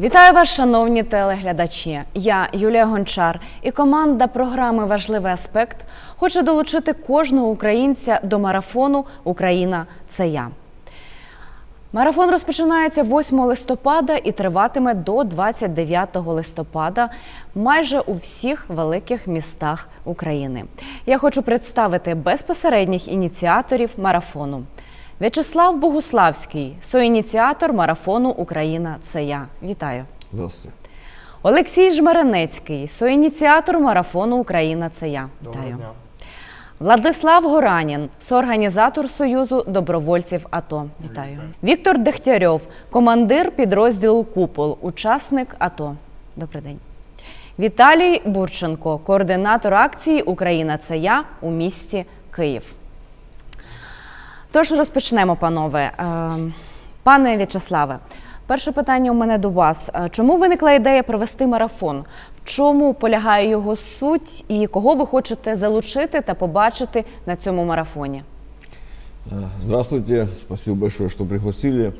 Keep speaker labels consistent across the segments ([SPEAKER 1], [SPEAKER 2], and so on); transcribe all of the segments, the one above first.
[SPEAKER 1] Вітаю вас, шановні телеглядачі. Я Юлія Гончар і команда програми Важливий аспект хоче долучити кожного українця до марафону Україна це я. Марафон розпочинається 8 листопада і триватиме до 29 листопада майже у всіх великих містах України. Я хочу представити безпосередніх ініціаторів марафону. В'ячеслав Богуславський, соініціатор марафону Україна це я. Вітаю.
[SPEAKER 2] Здравствуйте.
[SPEAKER 1] Олексій Жмеренецький, соініціатор марафону Україна це я. Вітаю. Владислав Горанін, соорганізатор Союзу добровольців АТО. Вітаю. Віктор Дегтярьов, командир підрозділу Купол, учасник АТО. Добрий день. Віталій Бурченко, координатор акції Україна це я у місті Київ. Тож розпочнемо, панове. Е, Пане В'ячеславе, перше питання у мене до вас. Е, Чому виникла ідея провести марафон? В чому полягає його суть і кого ви хочете залучити та побачити на цьому марафоні?
[SPEAKER 2] Э, Здравствуйте, спасибо большое, что пригласили.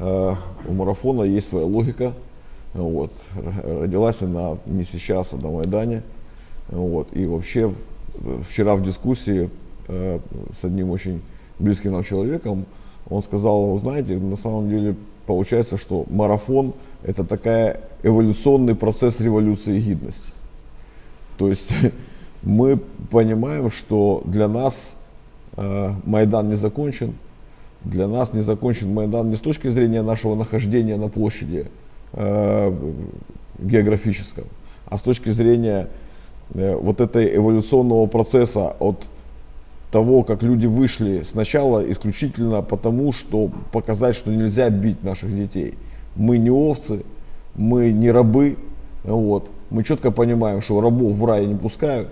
[SPEAKER 2] Э, У марафона есть своя логика. Вот. Р- Родилась она не сейчас, а на Майдане. Вот. И вообще э, вчера в дискуссии э, с одним очень близким нам человеком, он сказал, «Вы знаете, на самом деле получается, что марафон это такая эволюционный процесс революции гидности. То есть мы понимаем, что для нас э, Майдан не закончен. Для нас не закончен Майдан не с точки зрения нашего нахождения на площади э, географического, а с точки зрения э, вот этой эволюционного процесса от того, как люди вышли сначала исключительно потому, что показать, что нельзя бить наших детей. Мы не овцы, мы не рабы, вот. мы четко понимаем, что рабов в рай не пускают,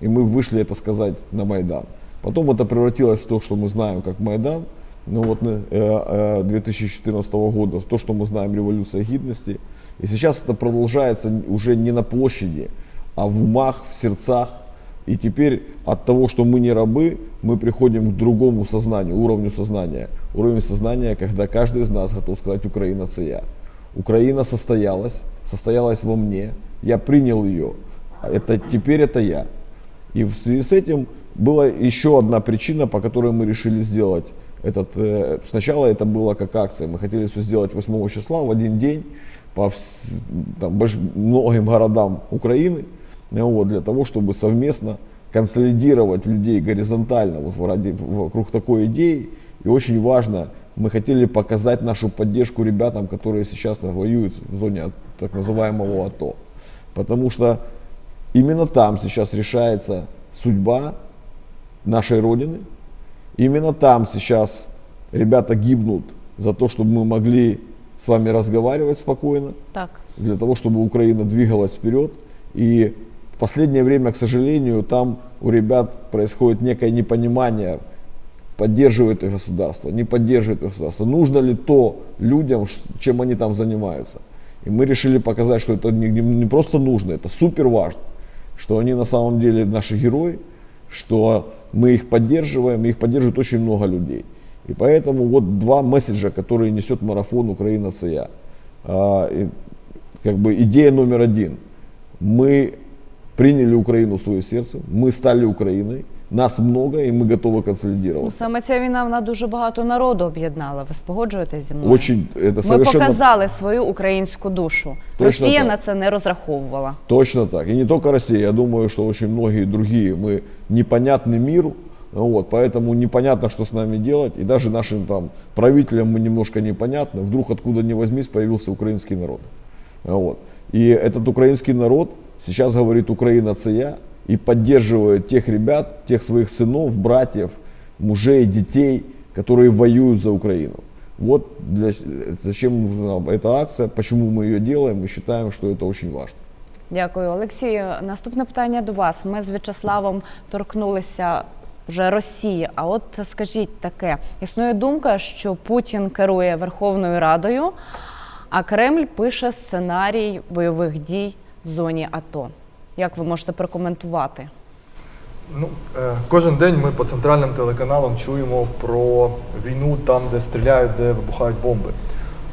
[SPEAKER 2] и мы вышли это сказать на Майдан. Потом это превратилось в то, что мы знаем как Майдан, ну вот э, э, 2014 года, в то, что мы знаем революция гидности. И сейчас это продолжается уже не на площади, а в умах, в сердцах. И теперь от того, что мы не рабы, мы приходим к другому сознанию, уровню сознания. Уровень сознания, когда каждый из нас готов сказать «Украина – це я». Украина состоялась, состоялась во мне, я принял ее. Это, теперь это я. И в связи с этим была еще одна причина, по которой мы решили сделать этот. э, сначала это было как акция. Мы хотели все сделать 8 числа в один день по вс- там, больш- многим городам Украины, вот, для того, чтобы совместно консолидировать людей горизонтально вот, ради- вокруг такой идеи. И очень важно, мы хотели показать нашу поддержку ребятам, которые сейчас воюют в зоне так называемого АТО. Потому что Именно там сейчас решается судьба нашей Родины. Именно там сейчас ребята гибнут за то, чтобы мы могли с вами разговаривать спокойно,
[SPEAKER 1] Так.
[SPEAKER 2] для того, чтобы Украина двигалась вперед. И в последнее время, к сожалению, там у ребят происходит некое непонимание, поддерживает их государство, не поддерживает их государство. Нужно ли то людям, чем они там занимаются. И мы решили показать, что это не, не- просто нужно, это супер важно, что они на самом деле наши герои, что мы их поддерживаем, и их поддерживает очень много людей. И поэтому вот два месседжа, которые несет марафон «Украина я». А, и как бы идея номер один. Мы приняли Украину в свое сердце, мы стали Украиной, нас много, и мы готовы
[SPEAKER 1] Ну,
[SPEAKER 2] консолидироваться.
[SPEAKER 1] саме ця війна вона дуже багато народу об'єднала. Ви спогоджуєтесь зі мною?
[SPEAKER 2] Очень, это
[SPEAKER 1] Ми
[SPEAKER 2] совершенно
[SPEAKER 1] показали свою українську душу.
[SPEAKER 2] Точно
[SPEAKER 1] Росія
[SPEAKER 2] так.
[SPEAKER 1] на це не розраховувала.
[SPEAKER 2] Точно так. И не только Россия, я думаю, что очень многие другие. Мы непонятны миру, вот, поэтому непонятно, что с нами делать. И даже нашим там правителям мы немножко непонятны. Вдруг откуда ни возьмись появился украинский народ. Вот. И этот украинский народ сейчас говорит «Украина це я» и поддерживает тех ребят, тех своих сынов, братьев, мужей, детей, которые воюют за Украину. Вот для, зачем нужна эта акция, почему мы ее делаем, мы считаем, что это очень важно.
[SPEAKER 1] Дякую, Олексію. Наступне питання до вас. Ми з В'ячеславом торкнулися вже Росії. А от скажіть таке: існує думка, що Путін керує Верховною Радою, а Кремль пише сценарій бойових дій в зоні АТО. Як ви можете прокоментувати?
[SPEAKER 3] Ну, е, кожен день ми по центральним телеканалам чуємо про війну там, де стріляють, де вибухають бомби.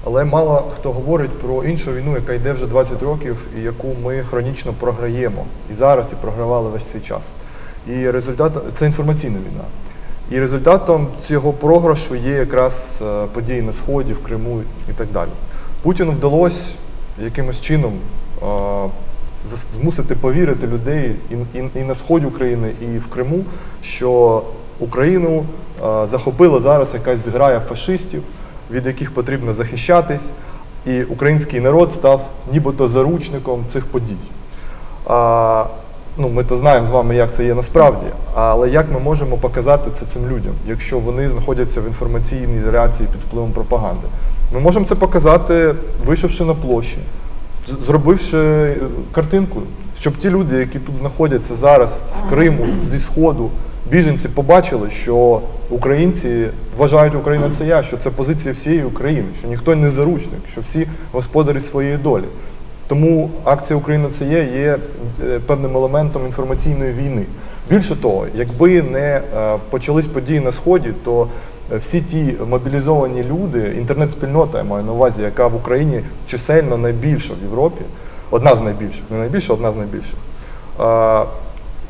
[SPEAKER 3] Але мало хто говорить про іншу війну, яка йде вже 20 років і яку ми хронічно програємо. І зараз, і програвали весь цей час. І результат це інформаційна війна. І результатом цього програшу є якраз е, події на Сході, в Криму і так далі. Путіну вдалося якимось чином змусити повірити людей і, на сході України, і в Криму, що Україну захопила зараз якась зграя фашистів, від яких потрібно захищатись, і український народ став нібито заручником цих подій. Ну, ми то знаємо з вами, як це є насправді, але як ми можемо показати це цим людям, якщо вони знаходяться в інформаційній ізоляції під впливом пропаганди? Ми можемо це показати, вийшовши на площі, зробивши е, картинку, щоб ті люди, які тут знаходяться зараз з Криму, зі Сходу, біженці побачили, що українці вважають Україна це я, що це позиція всієї України, що ніхто не заручник, що всі господарі своєї долі. Тому акція Україна це є є е, певним елементом інформаційної війни. Більше того, якби не е, почались події на сході, то всі ті мобілізовані люди, інтернет-спільнота, я маю на увазі, яка в Україні чисельно найбільша в Європі, одна з найбільших, не найбільша, одна з найбільших.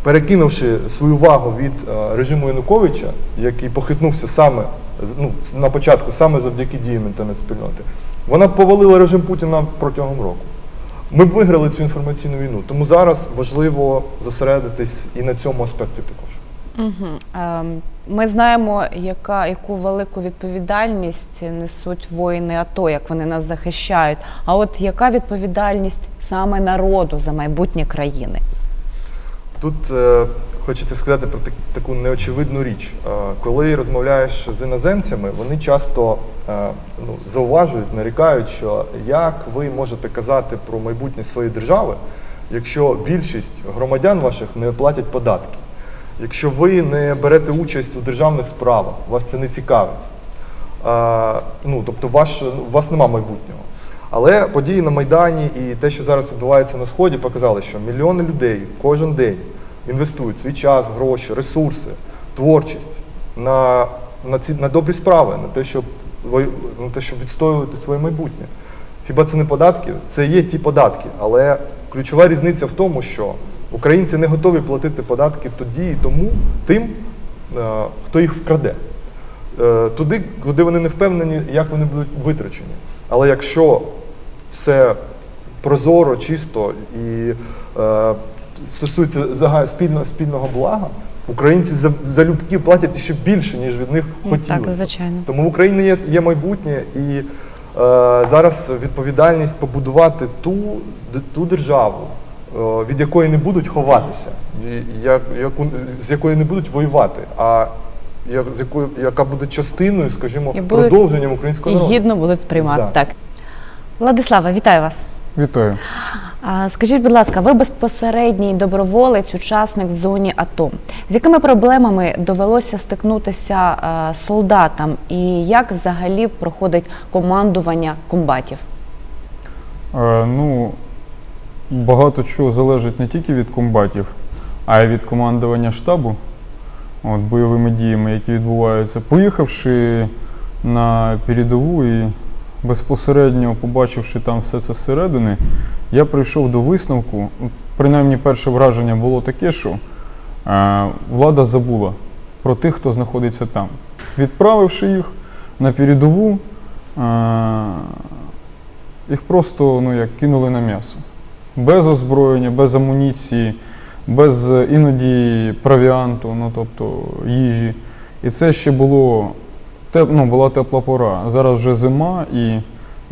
[SPEAKER 3] Перекинувши свою увагу від режиму Януковича, який похитнувся саме ну, на початку саме завдяки діям інтернет-спільноти, вона повалила режим Путіна протягом року. Ми б виграли цю інформаційну війну. Тому зараз важливо зосередитись і на цьому аспекті також.
[SPEAKER 1] Ем, Ми знаємо, яка, яку велику відповідальність несуть воїни АТО, як вони нас захищають. А от яка відповідальність саме народу за майбутнє країни?
[SPEAKER 3] Тут е, хочеться сказати про так- таку неочевидну річ. Е, коли розмовляєш з іноземцями, вони часто е, ну, зауважують, нарікають, що як ви можете казати про майбутнє своєї держави, якщо більшість громадян ваших не платять податки, якщо ви не берете участь у державних справах, вас це не цікавить. Е, ну, тобто ваш, у вас нема майбутнього. Але події на Майдані і те, що зараз відбувається на Сході, показали, що мільйони людей кожен день інвестують свій час, гроші, ресурси, творчість на, на, ці, на добрі справи, на те, щоб, на те, щоб відстоювати своє майбутнє. Хіба це не податки? Це є ті податки, але ключова різниця в тому, що українці не готові платити податки тоді і тому тим, е, хто їх вкраде. Е, туди, куди вони не впевнені, як вони будуть витрачені. Але якщо все прозоро, чисто і е, стосується загаль- спільного, спільного блага, українці за- залюбки платять ще більше, ніж від них хотілося.
[SPEAKER 1] Так, звичайно.
[SPEAKER 3] Тому в Україні є, є майбутнє і е, зараз відповідальність побудувати ту, ту державу, від якої не будуть ховатися, яку, з якої не будуть воювати, а з якою, яка буде частиною, скажімо,
[SPEAKER 1] І будуть-
[SPEAKER 3] продовженням українського
[SPEAKER 1] І
[SPEAKER 3] народу.
[SPEAKER 1] гідно будуть приймати.
[SPEAKER 3] Да.
[SPEAKER 1] Так. Владислава, вітаю вас.
[SPEAKER 4] Вітаю.
[SPEAKER 1] Скажіть, будь ласка, ви безпосередній доброволець, учасник в зоні АТО. З якими проблемами довелося стикнутися е, солдатам, і як взагалі проходить командування комбатів?
[SPEAKER 4] Е, ну, багато чого залежить не тільки від комбатів, а й від командування штабу, от, бойовими діями, які відбуваються. Поїхавши на передову і безпосередньо побачивши там все це зсередини, я прийшов до висновку. Принаймні, перше враження було таке, що е, влада забула про тих, хто знаходиться там. Відправивши їх на передову, е, їх просто ну, як кинули на м'ясо. Без озброєння, без амуніції, без е, іноді провіанту, ну тобто їжі. І це ще було теп, ну, була тепла пора. Зараз вже зима і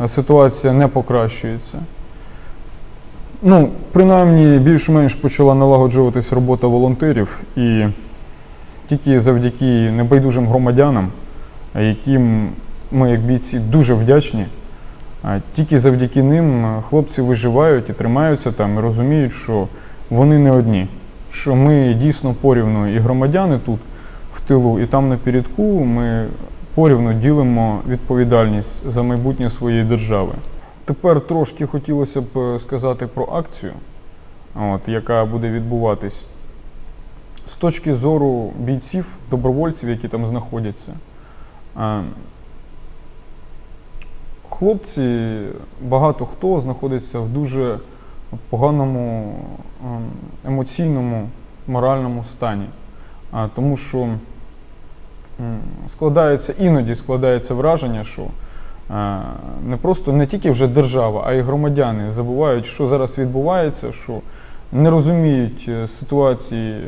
[SPEAKER 4] е, ситуація не покращується. Ну, принаймні, більш-менш почала налагоджуватись робота волонтерів, і тільки завдяки небайдужим громадянам, яким ми, як бійці, дуже вдячні. Тільки завдяки ним е, хлопці виживають і тримаються там, і розуміють, що вони не одні, що ми дійсно порівну і громадяни тут в тилу, і там на передку ми порівну ділимо відповідальність за майбутнє своєї держави. Тепер трошки хотілося б е, сказати про акцію, от, яка буде відбуватись. З точки зору бійців, добровольців, які там знаходяться. Хлопці, багато хто знаходиться в дуже поганому ем, емоційному, моральному стані. Тому що складається, іноді складається враження, що е, не просто не тільки вже держава, а й громадяни забувають, що зараз відбувається, що не розуміють е, ситуації, е,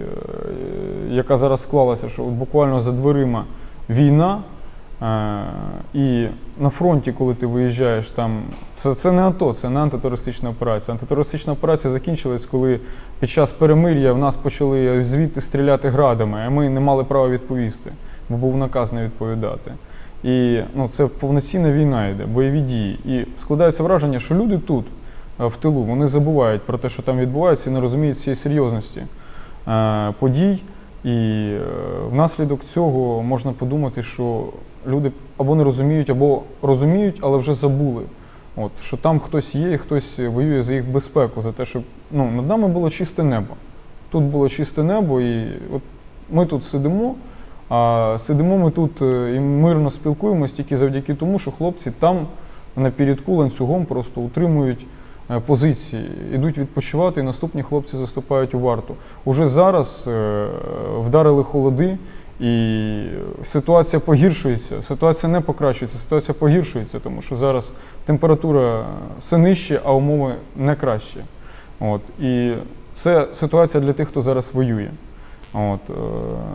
[SPEAKER 4] яка зараз склалася, що буквально за дверима війна. І на фронті, коли ти виїжджаєш, там це, це не АТО, це не антитерористична операція. Антитерористична операція закінчилась, коли під час перемир'я в нас почали звідти стріляти градами, а ми не мали права відповісти, бо був наказ не відповідати. І ну, це повноцінна війна йде, бойові дії. І складається враження, що люди тут, е, в тилу, вони забувають про те, що там відбувається, і не розуміють цієї серйозності е, подій. І е, внаслідок цього можна подумати, що люди або не розуміють, або розуміють, але вже забули. От, що там хтось є, і хтось воює за їх безпеку, за те, щоб ну, над нами було чисте небо. Тут було чисте небо, і от ми тут сидимо, а сидимо ми тут е, і мирно спілкуємось тільки завдяки тому, що хлопці там на передку ланцюгом просто утримують позиції, йдуть відпочивати, і наступні хлопці заступають у варту. Уже зараз е, вдарили холоди, і ситуація погіршується. Ситуація не покращується, ситуація погіршується, тому що зараз температура все нижче, а умови не краще. От. І це ситуація для тих, хто зараз воює. От, е,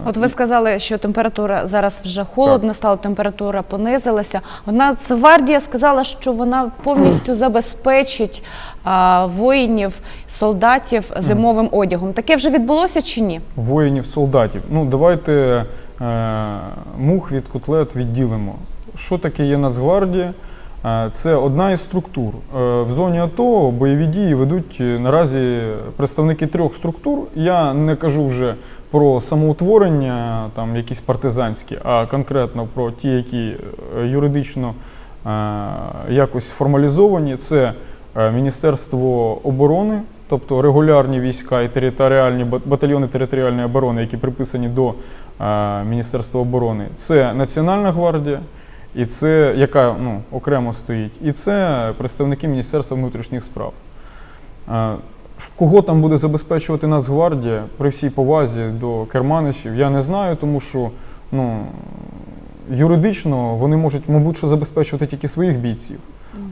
[SPEAKER 1] От ви сказали, що температура зараз вже холодно, стала температура понизилася. Одна Нацгвардія сказала, що вона повністю забезпечить а, воїнів, солдатів зимовим одягом. Таке вже відбулося чи ні?
[SPEAKER 4] воїнів, солдатів. Ну, давайте е, мух від котлет відділимо. Що таке є Нацгвардія? Е, Це одна із структур. Е, В зоні АТО бойові дії ведуть наразі представники трьох структур. Я не кажу вже про самоутворення, там якісь партизанські, а конкретно про ті, які е, юридично е, якось формалізовані. Це е, Міністерство оборони, тобто регулярні війська і територіальні батальйони територіальної оборони, які приписані до Міністерства оборони. Це Національна гвардія, і це яка ну, окремо стоїть, і це представники Міністерства внутрішніх справ. Кого там буде забезпечувати Нацгвардія при всій повазі до керманичів, я не знаю, тому що ну, юридично вони можуть, мабуть, що забезпечувати тільки своїх бійців.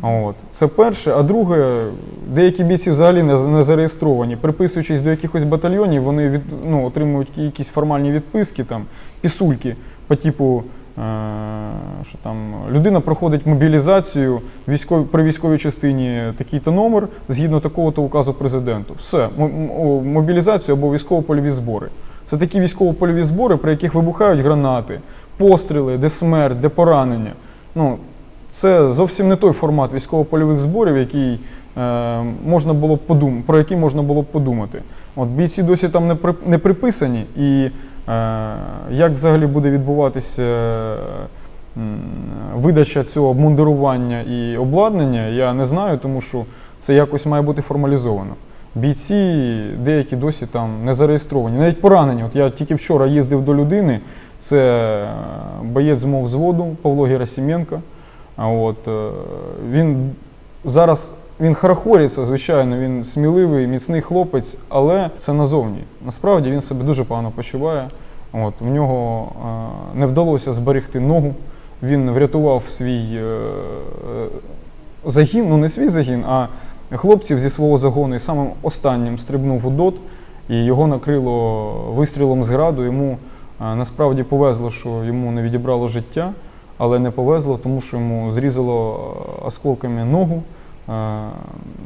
[SPEAKER 4] От. Це перше. А друге, деякі бійці взагалі не, не зареєстровані. Приписуючись до якихось батальйонів, вони від, ну, отримують якісь формальні відписки, там, пісульки по типу. Е, Що там людина проходить мобілізацію військові, при військовій частині такий-то номер згідно такого-то указу президенту. Все, мобілізацію або військово-польові збори. Це такі військово-польові збори, при яких вибухають гранати, постріли, де смерть, де поранення. Ну, це зовсім не той формат військово-польових зборів, який е, можна було б подум... про який можна було б подумати. От бійці досі там не, при... не приписані, і як взагалі буде відбуватися е, видача цього обмундирування і обладнання, я не знаю, тому що це якось має бути формалізовано. Бійці деякі досі там не зареєстровані, навіть поранені. От я тільки вчора їздив до людини. Це е, боєць мов взводу Павло Герасименко. От, е, він зараз він хорохориться, звичайно, він сміливий, міцний хлопець, але це назовні. Насправді він себе дуже погано почуває. От, в нього е, не вдалося зберегти ногу. Він врятував свій е, е, загін, ну не свій загін, а хлопців зі свого загону і самим останнім стрибнув у дот, і його накрило вистрілом з граду. Йому е, насправді повезло, що йому не відібрало життя, але не повезло, тому що йому зрізало е, осколками ногу. Е,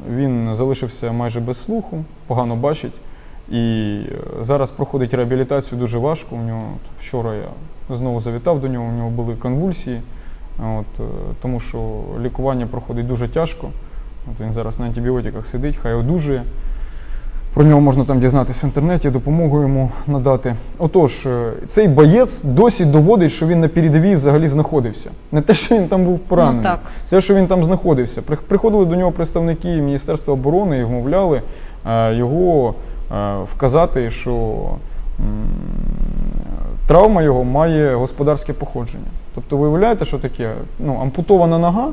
[SPEAKER 4] Він залишився майже без слуху, погано бачить. І е, зараз проходить реабілітацію дуже важко. У нього вчора я знову завітав до нього, у нього були конвульсії, от, е, тому що лікування проходить дуже тяжко. От він зараз на антибіотиках сидить, хай одужує. Про нього можна там дізнатися в інтернеті, допомогу йому надати. Отож, е, цей боєць досі доводить, що він на передовій взагалі знаходився. Не те, що він там був поранений,
[SPEAKER 1] Ну так.
[SPEAKER 4] те, що він там знаходився. Приходили до нього представники Міністерства оборони і вмовляли е, його е, вказати, що травма його має господарське походження. Тобто, ви уявляєте, що таке? Ну, ампутована нога,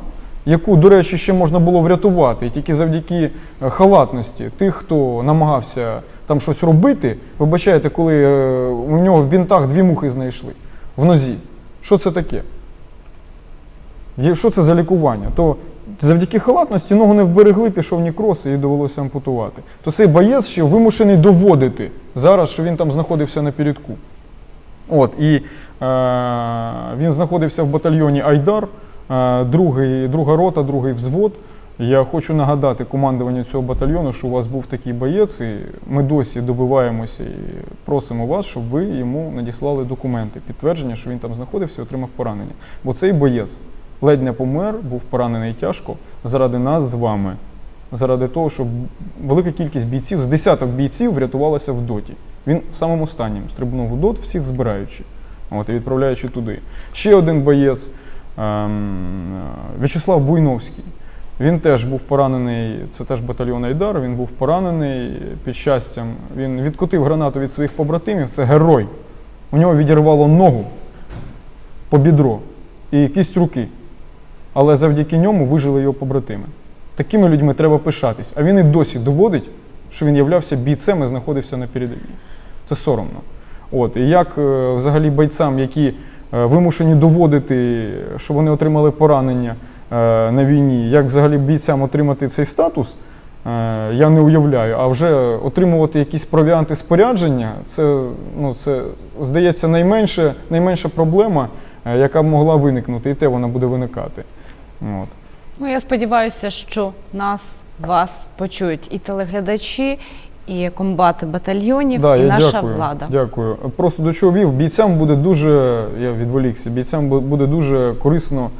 [SPEAKER 4] яку, до речі, ще можна було врятувати, і тільки завдяки е, халатності тих, хто намагався там щось робити. Вибачайте, коли е, у нього в бінтах дві мухи знайшли в нозі. Що це таке? Що це за лікування? То завдяки халатності ногу не вберегли, пішов нікрос і довелося ампутувати. То цей боєць ще вимушений доводити зараз, що він там знаходився на передку. От, і е, він знаходився в батальйоні Айдар, другий, друга рота, другий взвод. Я хочу нагадати командуванню цього батальйону, що у вас був такий боєць, і ми досі добиваємося і просимо вас, щоб ви йому надіслали документи, підтвердження, що він там знаходився і отримав поранення. Бо цей боєць ледь не помер, був поранений тяжко заради нас з вами, заради того, щоб велика кількість бійців, з десяток бійців врятувалася в доті. Він самим останнім стрибнув у дот, всіх збираючи, от, і відправляючи туди. Ще один боєць В'ячеслав Буйновський. Він теж був поранений, це теж батальйон Айдар, він був поранений під щастям. Він відкотив гранату від своїх побратимів, це герой. У нього відірвало ногу по бідро і кість руки. Але завдяки ньому вижили його побратими. Такими людьми треба пишатись. А він і досі доводить, що він являвся бійцем і знаходився на передовій. Це соромно. От, і як е, взагалі бойцям, які вимушені доводити, що вони отримали поранення е, на війні, як взагалі бійцям отримати цей статус, е, я не уявляю. А вже отримувати якісь провіанти спорядження, це, ну, це здається, найменше, найменша проблема, е, яка могла виникнути, і те вона буде виникати. От.
[SPEAKER 1] Ну, я сподіваюся, що нас, вас почують і телеглядачі, і комбати батальйонів,
[SPEAKER 4] Да,
[SPEAKER 1] і
[SPEAKER 4] я
[SPEAKER 1] наша
[SPEAKER 4] дякую,
[SPEAKER 1] влада.
[SPEAKER 4] Дякую. Просто до чого вів, бійцям буде дуже, я відволікся, бійцям буде дуже корисно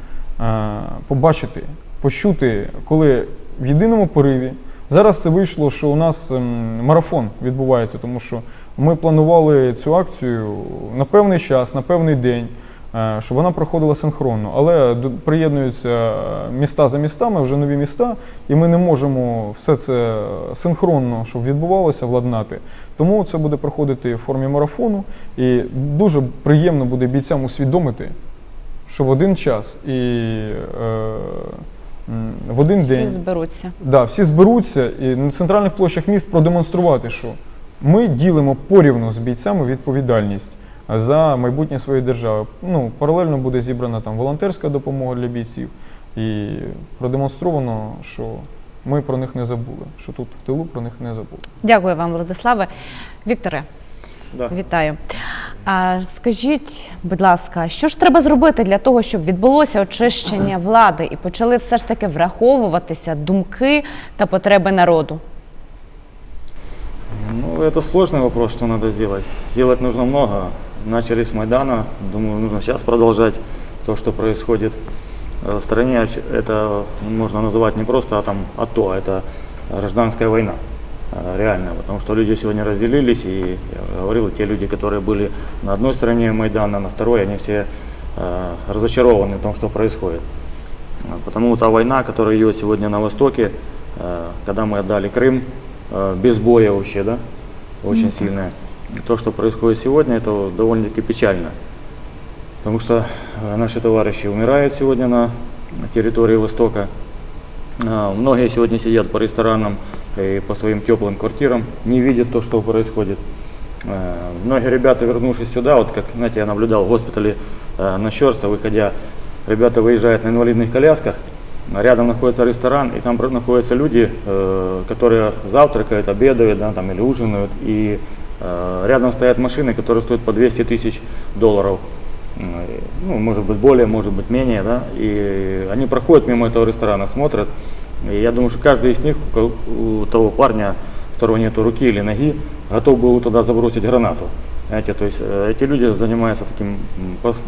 [SPEAKER 4] е, побачити, почути, коли в єдиному пориві. Зараз це вийшло, що у нас ем, марафон відбувається, тому що ми планували цю акцію на певний час, на певний день, щоб вона проходила синхронно. Але приєднуються е, міста за містами, вже нові міста, і ми не можемо все це синхронно, щоб відбувалося, владнати. Тому це буде проходити в формі марафону. І дуже приємно буде бійцям усвідомити, що в один час і е, в один
[SPEAKER 1] Всі
[SPEAKER 4] день
[SPEAKER 1] зберуться.
[SPEAKER 4] Да, всі зберуться і на центральних площах міст продемонструвати, що ми ділимо порівну з бійцями відповідальність за майбутнє своєї держави. Ну, паралельно буде зібрана там волонтерська допомога для бійців і продемонстровано, що ми про них не забули, що тут в тилу про них не забули.
[SPEAKER 1] Дякую вам, Владиславе. Вікторе,
[SPEAKER 5] Да.
[SPEAKER 1] вітаю. А скажіть, будь ласка, що ж треба зробити для того, щоб відбулося очищення влади і почали все ж таки враховуватися думки та потреби народу?
[SPEAKER 5] Ну, это сложный вопрос, что надо сделать. Делать нужно много. Начали с Майдана. Думаю, нужно сейчас продолжать то, что происходит э, в стране. Это можно называть не просто там АТО, а это гражданская война. э, Реально, потому что люди сегодня разделились, и я говорил, те люди, которые были на одной стороне Майдана, на второй, они все э, разочарованы в том, что происходит. А, Потому та война, которая идет сегодня на Востоке, когда мы отдали Крым, без боя вообще, да, очень сильная. То, что происходит сегодня, это довольно-таки печально. Потому что э, наши товарищи умирают сегодня на территории Востока. А, Многие сегодня сидят по ресторанам и по своим теплым квартирам, не видят то, что происходит. Э, Многие ребята, вернувшись сюда, вот как, знаете, я наблюдал в госпитале э, на Щерса, выходя, ребята выезжают на инвалидных колясках, рядом находится ресторан, и там находятся люди, э, которые завтракают, обедают, да, там, или ужинают, и э, рядом стоят машины, которые стоят по 200 тысяч долларов. Э, Ну, может быть, более, может быть, менее, да, и они проходят мимо этого ресторана, смотрят, и я думаю, что каждый из них, у того парня, у которого нету руки или ноги, готов был туда забросить гранату. Знаете, то есть э, эти люди занимаются таким,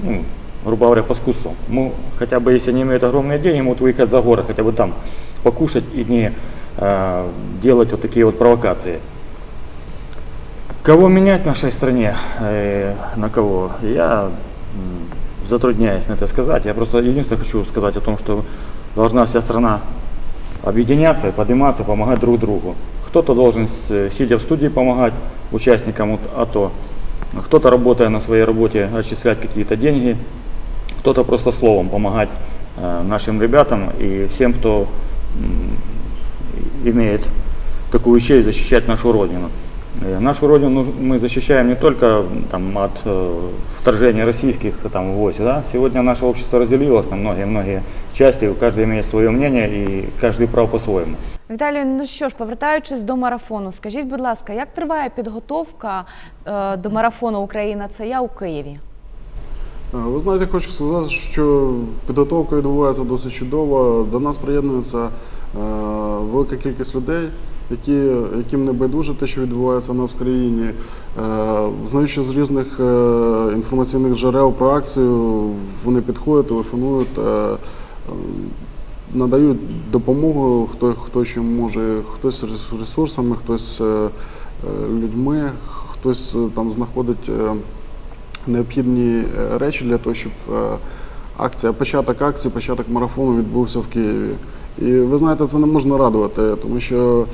[SPEAKER 5] ну, грубо говоря, паскудством. Ну, хотя бы если они имеют огромные деньги, могут выехать за город, хотя бы там покушать и не э, делать вот такие вот провокации. Кого менять в нашей стране? Э, на кого? Я затрудняюсь на это сказать. Я просто единственное хочу сказать о том, что должна вся страна объединяться, подниматься, помогать друг другу. Кто-то должен, э, сидя в студии, помогать участникам АТО, кто-то, работая на своей работе, отчислять какие-то деньги, кто-то просто словом помогать э, нашим ребятам и всем, кто имеет такую честь защищать нашу Родину. Э, Нашу Родину нуж- мы защищаем не только м, там, от э, вторжения российских там, войск. Да? Сегодня наше общество разделилось на многие-многие части, каждый имеет свое мнение и каждый прав по-своему.
[SPEAKER 1] Віталію, ну що ж, повертаючись до марафону, скажіть, будь ласка, як триває підготовка е, до марафону Україна це я у Києві?
[SPEAKER 6] Е, Ви знаєте, хочу сказати, що підготовка відбувається досить чудово. До нас приєднується е, велика кількість людей, які, яким не байдуже те, що відбувається у нас в країні. Е, знаючи з різних е, інформаційних джерел про акцію, вони підходять, телефонують, е, е, надають допомогу, хто, хто чим може, хтось ресурсами, хтось людьми, хтось там знаходить. необхідні речі для того, щоб акція, початок акції, початок марафону відбувся в Києві. І ви знаєте, це не можна радувати, тому що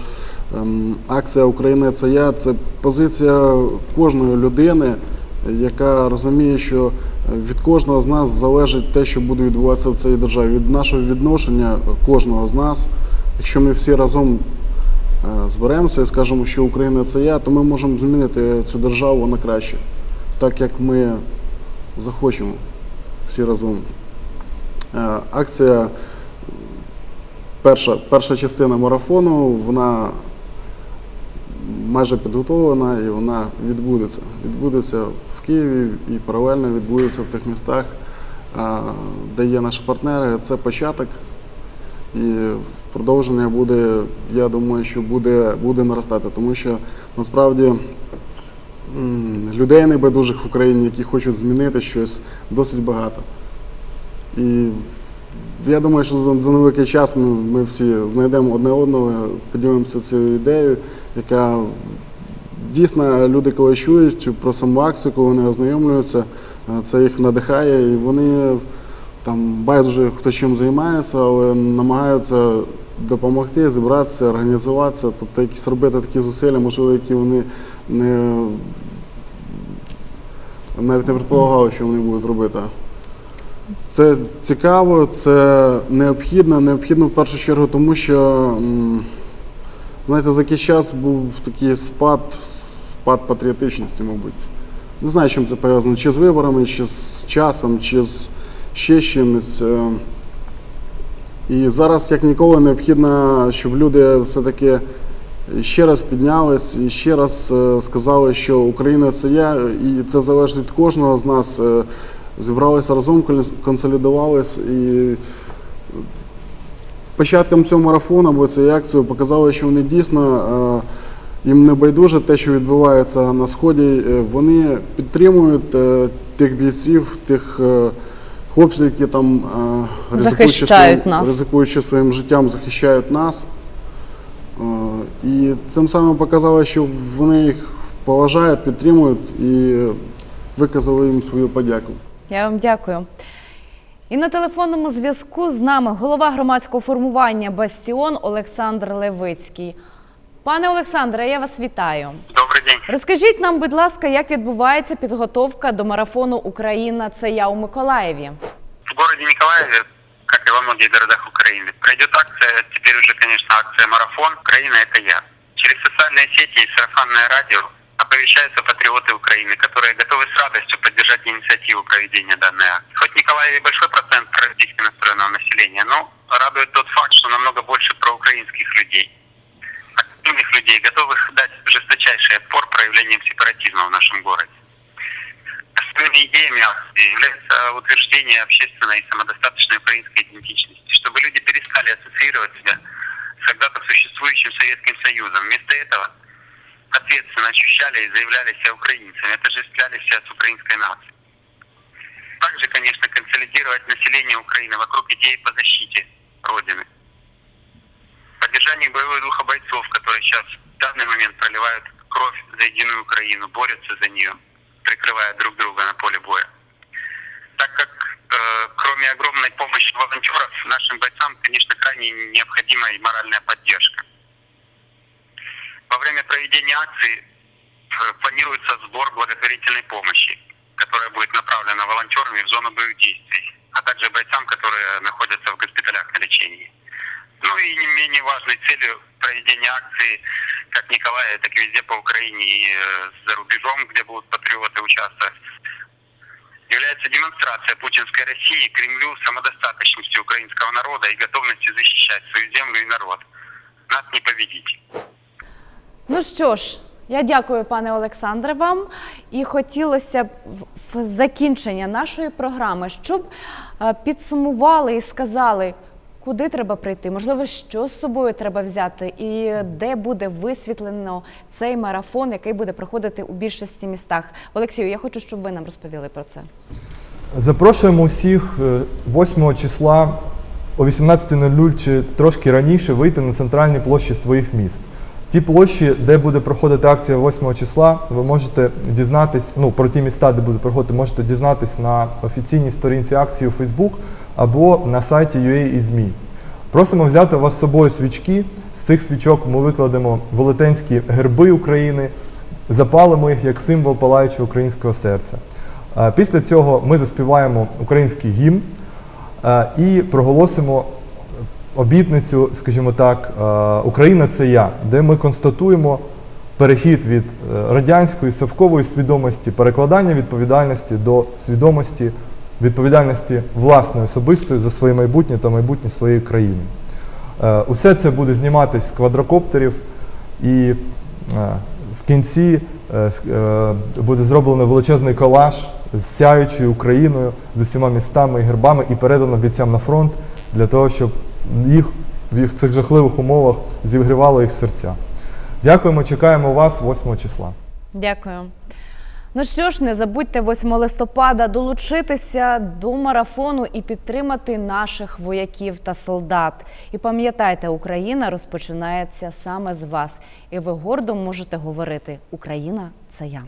[SPEAKER 6] ем, акція Україна це я це позиція кожної людини, яка розуміє, що від кожного з нас залежить те, що буде відбуватися в цій державі. Від нашого відношення кожного з нас, якщо ми всі разом е, зберемося і скажемо, що Україна це я, то ми можемо змінити цю державу на краще, так як ми захочемо всі разом. Е, Акція, перша, перша частина марафону, вона майже підготовлена і вона відбудеться. Відбудеться в Києві і паралельно відбудеться в тих містах, де є наші партнери. Це початок. І продовження буде, я думаю, що буде, буде наростати, тому що насправді людей небайдужих в Україні, які хочуть змінити щось, досить багато. І я думаю, що за, за невеликий час ми, ми всі знайдемо одне одного, поділимося цією ідеєю, яка дійсно люди, коли чують про саму акцію, коли вони ознайомлюються, е, це їх надихає, і вони там байдуже хто чим займається, але намагаються допомогти, зібратися, організуватися, тобто якісь робити такі зусилля, можливо, які вони не навіть не предполагали, що вони будуть робити. Це цікаво, це необхідно. Необхідно в першу чергу, тому що знаєте, за якийсь час був такий спад, спад патріотичності, мабуть. Не знаю, чим це пов'язано, чи з виборами, чи з часом, чи з ще чимось. Е, І зараз, як ніколи, необхідно, щоб люди все-таки ще раз піднялись і ще раз е, сказали, що Україна це я, і це залежить від кожного з нас. Зібралися разом, кон- консолідувались і початком цього марафону або цієї акції показали, що вони дійсно е, їм не байдуже те, що відбувається на сході. Е, Вони підтримують е, тих бійців, тих хлопців, які там ризикуючи своїм, ризикуючи своїм життям, захищають нас. І цим самим показали, що вони їх поважають, підтримують і виказали їм свою подяку.
[SPEAKER 1] Я вам дякую. І на телефонному зв'язку з нами голова громадського формування Бастіон Олександр Левицький. Пане Олександре, я вас вітаю.
[SPEAKER 7] Добрый день.
[SPEAKER 1] Розкажіть нам, будь ласка, як відбувається підготовка до марафону Україна це я у Миколаєві.
[SPEAKER 7] В городе Николаеве, как и во многих городах Украины, пройдет акция, теперь уже, конечно, акция «Марафон. Украина – это я». Через социальные сети и сарафанное радио оповещаются патриоты Украины, которые готовы с радостью поддержать инициативу проведения данной акции. Хоть Николаеве большой процент пророссийски настроенного населения, но радует тот факт, что намного больше проукраинских людей, активных людей, готовых дать жесточайший отпор проявлениям сепаратизма в нашем городе. Основными идеями акции является утверждение общественной и самодостаточной украинской идентичности, чтобы люди перестали ассоциировать себя с когда-то существующим Советским Союзом. Вместо этого ответственно ощущали и заявляли себя украинцами, отождествляли себя с украинской нацией. Также, конечно, консолидировать население Украины вокруг идеи по защите Родины. Поддержание боевого духа бойцов, которые сейчас в данный момент проливают кровь за единую Украину, борются за нее, прикрывая друг друга на поле боя. Так как э, кроме огромной помощи волонтеров, нашим бойцам, конечно, крайне необходима и моральная поддержка. Во время проведения акции э, планируется сбор благотворительной помощи, которая будет направлена волонтерами в зону боевых действий. а также бойцам, которые находятся в госпиталях на лечении. Ну и не менее важной целью проведения акции как в Николаеве, так и везде по Украине и э, за рубежом, где будут патриоты участвовать, является демонстрация путинской России Кремлю самодостаточности украинского народа и готовности защищать свою землю и народ. Нас не победить.
[SPEAKER 1] Ну що ж, я дякую, пане Олександре, вам. І хотілося б в- закінчення нашої програми, щоб е, підсумували і сказали, куди треба прийти, можливо, що з собою треба взяти, і де буде висвітлено цей марафон, який буде проходити у більшості містах. Олексію, я хочу, щоб ви нам розповіли про це.
[SPEAKER 3] Запрошуємо усіх е, 8 числа о 18.00 чи трошки раніше вийти на центральні площі своїх міст. Ті площі, де буде проходити акція 8 числа, ви можете дізнатись, ну про ті міста, де буде проходити, можете дізнатись на офіційній сторінці акції у Facebook або на сайті UA і ЗМІ. Просимо взяти у вас з собою свічки. З цих свічок ми викладемо велетенські герби України, запалимо їх як символ палаючого українського серця. Е, Після цього ми заспіваємо український гімн е, і проголосимо обітницю, скажімо так, е, Україна це я, де ми констатуємо перехід від е, радянської совкової свідомості, перекладання відповідальності до свідомості, відповідальності власної особистої за своє майбутнє та майбутнє своєї країни. Е, Усе це буде зніматись з квадрокоптерів, і в кінці буде зроблено величезний колаж з сяючою Україною, з усіма містами і гербами і передано бійцям на фронт для того, щоб їх в їх цих жахливих умовах зігрівало їх серця. Дякуємо, чекаємо вас 8 числа.
[SPEAKER 1] Дякую. Ну що ж, не забудьте 8 листопада долучитися до марафону і підтримати наших вояків та солдат. І пам'ятайте, Україна розпочинається саме з вас. І ви гордо можете говорити: Україна це я.